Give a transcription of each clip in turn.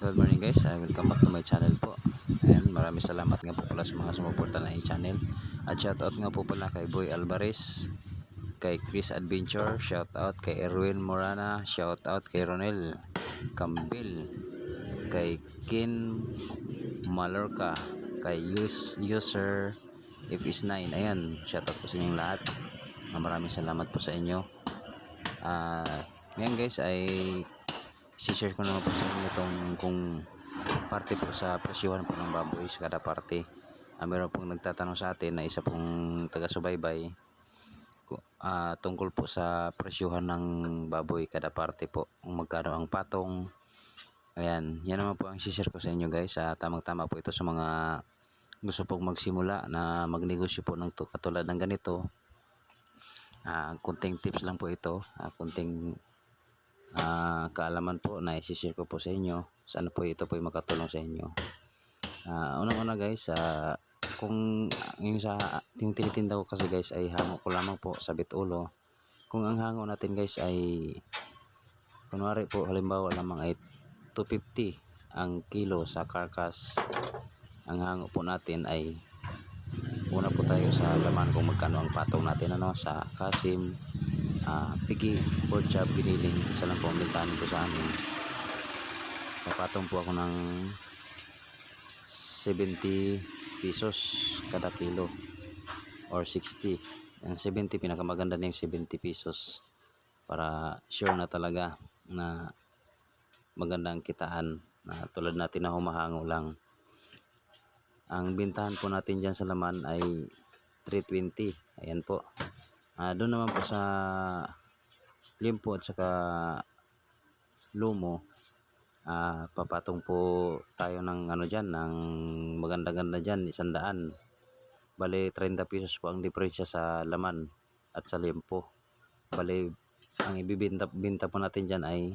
Good morning guys, uh, welcome back to my channel po. Ayan, maraming salamat nga po pala sa mga sumuporta na yung channel. At shoutout nga po pala kay Boy Alvarez Kay Chris Adventure, shoutout kay Erwin Morana Shoutout kay Ronel Cambil Kay Kin Malorca Kay use, User If is 9 Ayan, shoutout po sa inyong lahat. Ah, Maraming salamat po sa inyo. Ah, ngayon guys ay share ko naman po sa inyo itong kung parte po sa presyuhan po ng baboy sa kada parte. Ah, meron pong nagtatanong sa atin na isa pong taga-subaybay ah, tungkol po sa presyuhan ng baboy kada parte po. Kung magkano ang patong. Ayan, yan naman po ang share ko sa inyo guys. Ah, tamang-tama po ito sa mga gusto pong magsimula na magnegosyo po ng to, katulad ng ganito. Ah, kunting tips lang po ito. Ah, kunting ah, kaalaman po na isi-share ko po sa inyo. Sana po ito po ay makatulong sa inyo. Ah, unang-una guys, ah, kung yung sa yung tinitinda ko kasi guys ay hango ko lamang po sa bitulo. Kung ang hango natin guys ay kunwari po halimbawa lamang ay 250 ang kilo sa carcass. Ang hango po natin ay una po tayo sa laman kung magkano ang patong natin ano sa kasim ah pigi pork chop giniling. Isa lang po ang bintahan ko sa amin. Papatong po ako ng 70 pesos kada kilo or 60 ang 70 pinakamaganda na yung 70 pesos para sure na talaga na maganda ang kitaan na tulad natin na humahango lang. Ang bintahan po natin dyan sa laman ay 320 ayan po Ah, doon naman po sa limpo at saka lumo, ah, papatong po tayo ng ano dyan, ng maganda-ganda dyan, isandaan. Bale, 30 pesos po ang diferensya sa laman at sa limpo. Bale, ang ibibinta binta po natin dyan ay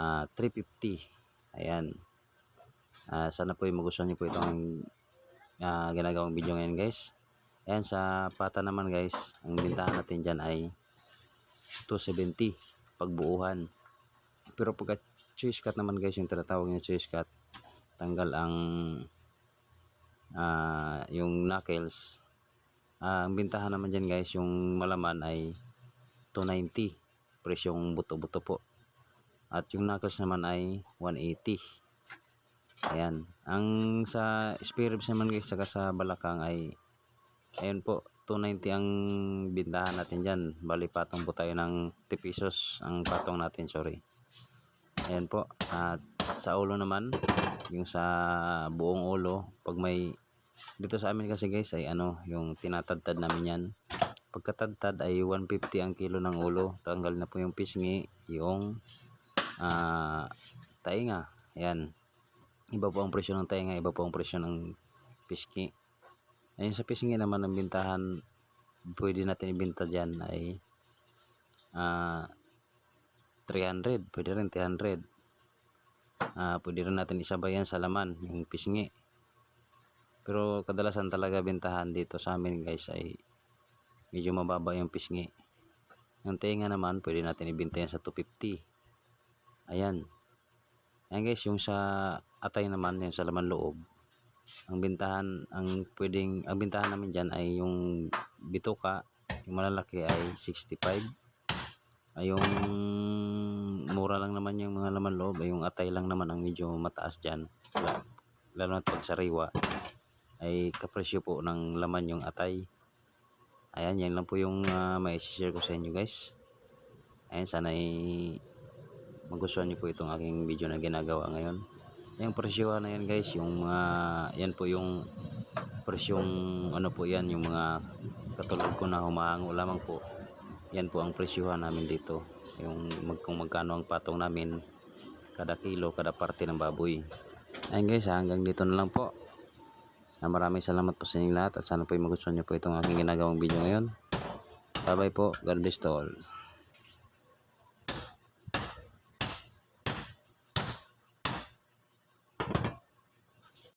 ah, 350. Ayan. Ah, sana po yung magustuhan niyo po itong ah, ginagawang video ngayon guys. Ayan sa pata naman guys, ang bintahan natin dyan ay 270 pagbuuhan. Pero pagka choice cut naman guys, yung tinatawag niya choice cut, tanggal ang ah, yung knuckles. Ah, ang bintahan naman dyan guys, yung malaman ay 290 presyong buto-buto po. At yung knuckles naman ay 180. Ayan. Ang sa spare ribs naman guys, saka sa balakang ay Ayun po, 290 ang bintahan natin dyan. Bali patong po tayo ng 10 pesos ang patong natin, sorry. Ayun po. At sa ulo naman, yung sa buong ulo, pag may dito sa amin kasi guys ay ano, yung tinatadtad namin yan. Pagkatadtad ay 150 ang kilo ng ulo. Tanggal na po yung pisngi, yung ah tainga. Ayan. Iba po ang presyo ng tainga, iba po ang presyo ng pisngi. Ayun sa pisngi naman ang bintahan pwede natin ibenta dyan ay ah 300 pwede rin 300 ah pwede rin natin isabayan sa laman yung pisngi pero kadalasan talaga bintahan dito sa amin guys ay medyo mababa yung pisngi yung tenga naman pwede natin ibenta yan sa 250 ayan. Ayan guys yung sa atay naman yung sa laman loob ang bintahan ang pwedeng ang bintahan namin diyan ay yung bituka yung malalaki ay 65 ay yung mura lang naman yung mga laman loob ay yung atay lang naman ang medyo mataas diyan lalo na pag sariwa ay kapresyo po ng laman yung atay. Ayan yan lang po yung uh, may share ko sa inyo guys. Ayan sana ay magustuhan niyo po itong aking video na ginagawa ngayon yung presyo na yan guys? Yung mga yan po yung presyong ano po yan yung mga katulad ko na humahango lamang po. Yan po ang presyuhan namin dito. Yung mag, kung magkano ang patong namin kada kilo kada parte ng baboy. Ayun guys ha, hanggang dito na lang po. Na maraming salamat po sa inyong lahat at sana po yung magustuhan nyo po itong aking ginagawang video ngayon. Bye bye po. God bless to all